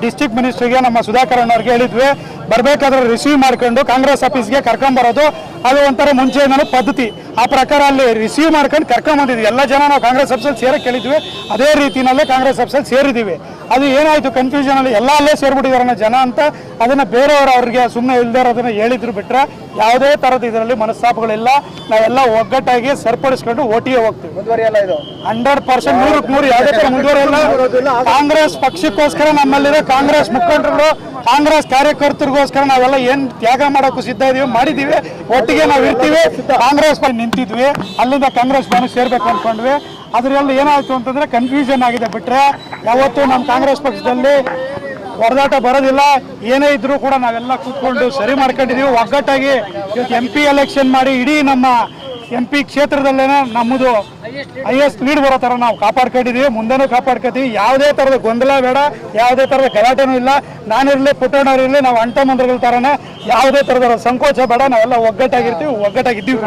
District ಮಿನಿಸ್ಟ್ರಿಗೆ ನಮ್ಮ ಸುಧಾಕರ್ ಅಣ್ಣವ್ರಿಗೆ ಹೇಳಿದ್ವಿ. ಬರಬೇಕಾದ್ರೆ ರಿಸೀವ್ ಮಾಡ್ಕೊಂಡು ಕಾಂಗ್ರೆಸ್ ಆಫೀಸ್ಗೆ ಕರ್ಕೊಂಬರೋದು. ಅದು ಒಂಥರ ಮುಂಚೆ ಪದ್ಧತಿ. ಆ ಪ್ರಕಾರ ಅಲ್ಲಿ ರಿಸೀವ್ ಮಾಡ್ಕೊಂಡು ಕರ್ಕೊಂಬಂದಿದ್ವಿ ಎಲ್ಲ ಜನ ನಾವು ಕಾಂಗ್ರೆಸ್ ಸಬ್ಸಲ್ಲಿ ಸೇರಕ್ಕೆ ಕೇಳಿದ್ವಿ ಅದೇ ರೀತಿನಲ್ಲೇ ಕಾಂಗ್ರೆಸ್ ಸಬ್ಸಲ್ಲಿ ಸೇರಿದ್ದೀವಿ ಅದು ಏನಾಯಿತು ಕನ್ಫ್ಯೂಷನ್ ಅಲ್ಲಿ ಎಲ್ಲ ಅಲ್ಲೇ ಸೇರ್ಬಿಟ್ಟಿದಾರೆ ಜನ ಅಂತ ಅದನ್ನ ಬೇರೆಯವರು ಅವ್ರಿಗೆ ಸುಮ್ಮನೆ ಇಲ್ದೇ ಅದನ್ನ ಹೇಳಿದ್ರು ಬಿಟ್ರೆ ಯಾವುದೇ ಥರದ ಇದರಲ್ಲಿ ಮನಸ್ತಾಪಗಳಿಲ್ಲ. ನಾವೆಲ್ಲ ಒಗ್ಗಟ್ಟಾಗಿ ಸರಿಪಡಿಸ್ಕೊಂಡು ಓಟಿಗೆ ಹೋಗ್ತೀವಿ. ಹಂಡ್ರೆಡ್ ಪರ್ಸೆಂಟ್ ನೂರಕ್ಕೆ ನೂರು ಯಾವುದೇ ಥರ ಮುಂದುವರೆಯಲ್ಲ. ಕಾಂಗ್ರೆಸ್ ಪಕ್ಷಕ್ಕೋಸ್ಕರ ನಮ್ಮಲ್ಲಿರೋ ಕಾಂಗ್ರೆಸ್ ಮುಖಂಡರು ಕಾಂಗ್ರೆಸ್ ಕಾರ್ಯಕರ್ತರಿಗೋಸ್ಕರ ನಾವೆಲ್ಲ ಏನ್ ತ್ಯಾಗ ಮಾಡೋಕ್ಕೂ ಸಿದ್ಧ ಇದೀವಿ, ಮಾಡಿದೀವಿ, ಒಟ್ಟಿಗೆ ನಾವು ಇರ್ತೀವಿ. ಕಾಂಗ್ರೆಸ್ ಪಕ್ಷ ನಿಂತಿದ್ವಿ, ಅಲ್ಲಿಂದ ಕಾಂಗ್ರೆಸ್ ಪಕ್ಷ ಸೇರ್ಬೇಕು ಅನ್ಕೊಂಡ್ವಿ. ಅದ್ರಲ್ಲಿ ಏನಾಯ್ತು ಅಂತಂದ್ರೆ ಕನ್ಫ್ಯೂಷನ್ ಆಗಿದೆ ಬಿಟ್ರೆ ಯಾವತ್ತೂ ನಮ್ಮ ಕಾಂಗ್ರೆಸ್ ಪಕ್ಷದಲ್ಲಿ ಹೊಡೆದಾಟ ಬರೋದಿಲ್ಲ. ಏನೇ ಇದ್ರೂ ಕೂಡ ನಾವೆಲ್ಲ ಕೂತ್ಕೊಂಡು ಸರಿ ಮಾಡ್ಕೊಂಡಿದೀವಿ. ಒಗ್ಗಟ್ಟಾಗಿ ಇವತ್ತು ಎಂ ಪಿ ಎಲೆಕ್ಷನ್ ಮಾಡಿ ಇಡೀ ನಮ್ಮ ಎಂ ಪಿ ಕ್ಷೇತ್ರದಲ್ಲೇನೆ ನಮ್ಮದು ಎಸ್ ಲೀಡ್ ಬರೋ ಥರ ನಾವು ಕಾಪಾಡ್ಕೊಂಡಿದ್ದೀವಿ ಮುಂದೆನೂ ಕಾಪಾಡ್ಕೊತೀವಿ. ಯಾವುದೇ ಥರದ ಗೊಂದಲ ಬೇಡ ಯಾವುದೇ ಥರದ ಗಲಾಟೆನೂ ಇಲ್ಲ. ನಾನಿರಲಿ ಇರಲಿ ನಾವು ಅಂಟ ಮಂದ್ರಗಳ ಥರನೇ ಯಾವುದೇ ಥರದ ಸಂಕೋಚ ಬೇಡ. ನಾವೆಲ್ಲ ಒಗ್ಗಟ್ಟಾಗಿರ್ತೀವಿ ಒಗ್ಗಟ್ಟಾಗಿದ್ದೀವಿ.